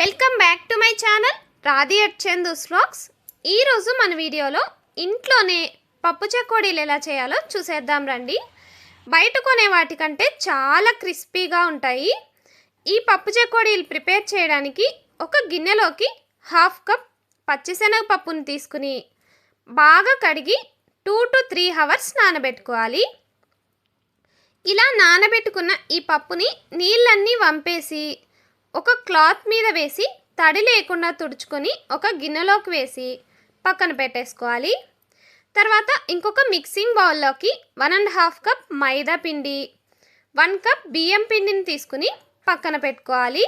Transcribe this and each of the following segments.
Welcome back to my channel Radhi at Chandu's ఈరోజు మన వీడియోలో ఇంట్లోనే పప్పు చకోడీలు ఎలా చేయాలో చూసేద్దాం రండి. బయట కొనే వాటికంటే చాలా క్రిస్పీగా ఉంటాయి. ఈ పప్పు చకోడీలు ప్రిపేర్ చేయడానికి ఒక గిన్నెలోకి హాఫ్ కప్ పచ్చిశనగ పప్పుని తీసుకుని బాగా కడిగి టూ టు త్రీ అవర్స్ నానబెట్టుకోవాలి. ఇలా నానబెట్టుకున్న ఈ పప్పుని నీళ్ళన్నీ వంపేసి ఒక క్లాత్ మీద వేసి తడి లేకుండా తుడుచుకొని ఒక గిన్నెలోకి వేసి పక్కన పెట్టేసుకోవాలి. తర్వాత ఇంకొక మిక్సింగ్ బౌల్లోకి వన్ అండ్ హాఫ్ కప్ మైదా పిండి వన్ కప్ బియ్యం పిండిని తీసుకుని పక్కన పెట్టుకోవాలి.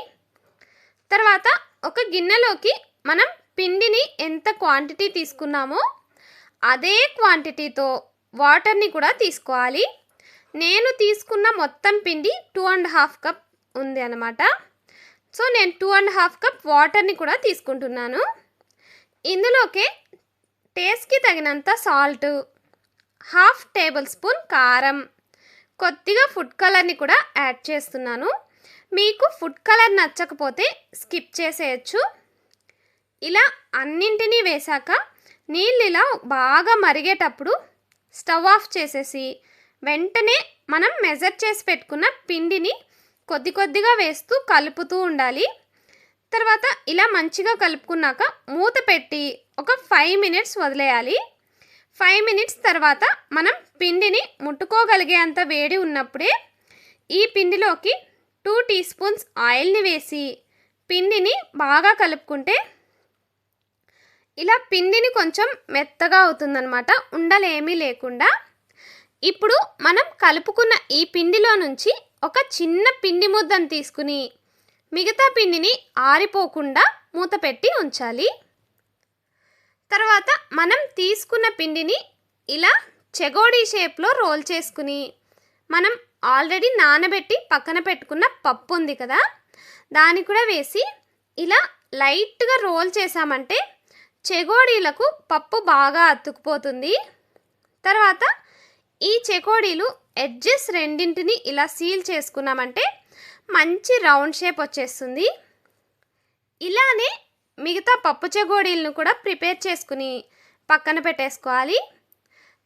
తర్వాత ఒక గిన్నెలోకి మనం పిండిని ఎంత క్వాంటిటీ తీసుకున్నామో అదే క్వాంటిటీతో వాటర్ని కూడా తీసుకోవాలి. నేను తీసుకున్న మొత్తం పిండి టూ అండ్ హాఫ్ కప్ ఉంది అనమాట సో నేను టూ అండ్ హాఫ్ కప్ వాటర్ని కూడా తీసుకుంటున్నాను. ఇందులోకి టేస్ట్కి తగినంత సాల్ట్ హాఫ్ టేబుల్ స్పూన్ కారం కొద్దిగా ఫుడ్ కలర్ని కూడా యాడ్ చేస్తున్నాను. మీకు ఫుడ్ కలర్ నచ్చకపోతే స్కిప్ చేసేయచ్చు. ఇలా అన్నింటినీ వేశాక నీళ్ళు ఇలా బాగా మరిగేటప్పుడు స్టవ్ ఆఫ్ చేసేసి వెంటనే మనం మెజర్ చేసి పెట్టుకున్న పిండిని కొద్ది కొద్దిగా వేస్తూ కలుపుతూ ఉండాలి. తర్వాత ఇలా మంచిగా కలుపుకున్నాక మూత పెట్టి ఒక ఫైవ్ మినిట్స్ వదిలేయాలి. ఫైవ్ మినిట్స్ తర్వాత మనం పిండిని ముట్టుకోగలిగేంత వేడి ఉన్నప్పుడే ఈ పిండిలోకి టూ టీ స్పూన్స్ ఆయిల్ని వేసి పిండిని బాగా కలుపుకుంటే ఇలా పిండిని కొంచెం మెత్తగా అవుతుందన్నమాట. ఉండలేమీ లేకుండా ఇప్పుడు మనం కలుపుకున్న ఈ పిండిలో నుంచి ఒక చిన్న పిండి ముద్దను తీసుకుని మిగతా పిండిని ఆరిపోకుండా మూత పెట్టి ఉంచాలి. తర్వాత మనం తీసుకున్న పిండిని ఇలా చెగోడీ షేప్లో రోల్ చేసుకుని మనం ఆల్రెడీ నానబెట్టి పక్కన పెట్టుకున్న పప్పు ఉంది కదా దాన్ని కూడా వేసి ఇలా లైట్గా రోల్ చేసామంటే చెగోడీలకు పప్పు బాగా అతుక్కుపోతుంది తర్వాత ఈ చెకోడీలు ఎడ్జెస్ రెండింటిని ఇలా సీల్ చేసుకున్నామంటే మంచి రౌండ్ షేప్ వచ్చేస్తుంది. ఇలానే మిగతా పప్పు చెగోడీలను కూడా ప్రిపేర్ చేసుకుని పక్కన పెట్టేసుకోవాలి.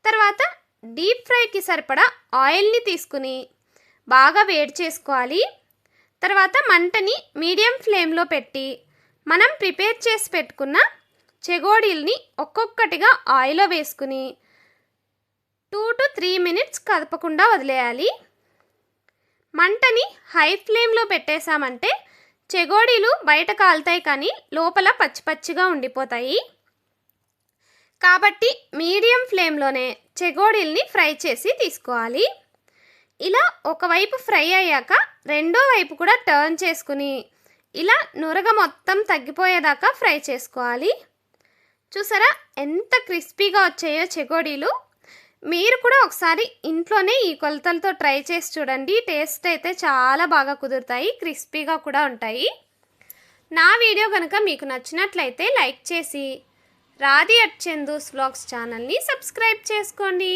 తర్వాత డీప్ ఫ్రైకి సరిపడా ఆయిల్ని తీసుకుని బాగా వేడి చేసుకోవాలి. తర్వాత మంటని మీడియం ఫ్లేమ్లో పెట్టి మనం ప్రిపేర్ చేసి పెట్టుకున్న చెగోడీల్ని ఒక్కొక్కటిగా ఆయిల్లో వేసుకుని టూ టు త్రీ మినిట్స్ కదపకుండా వదిలేయాలి. మంటని హై ఫ్లేమ్లో పెట్టేశామంటే చెగోడీలు బయట కాలుతాయి కానీ లోపల పచ్చి పచ్చిగా ఉండిపోతాయి. కాబట్టి మీడియం ఫ్లేమ్లోనే చెగోడీల్ని ఫ్రై చేసి తీసుకోవాలి. ఇలా ఒకవైపు ఫ్రై అయ్యాక రెండో వైపు కూడా టర్న్ చేసుకుని ఇలా నురగ మొత్తం తగ్గిపోయేదాకా ఫ్రై చేసుకోవాలి. చూసారా ఎంత క్రిస్పీగా వచ్చాయో చెగోడీలు? మీరు కూడా ఒకసారి ఇంట్లోనే ఈ కొలతలతో ట్రై చేసి చూడండి. టేస్ట్ అయితే చాలా బాగా కుదురుతాయి క్రిస్పీగా కూడా ఉంటాయి. నా వీడియో కనుక మీకు నచ్చినట్లయితే లైక్ చేసి రాధి అట్ చందూస్ వ్లాగ్స్ ఛానల్ని సబ్స్క్రైబ్ చేసుకోండి.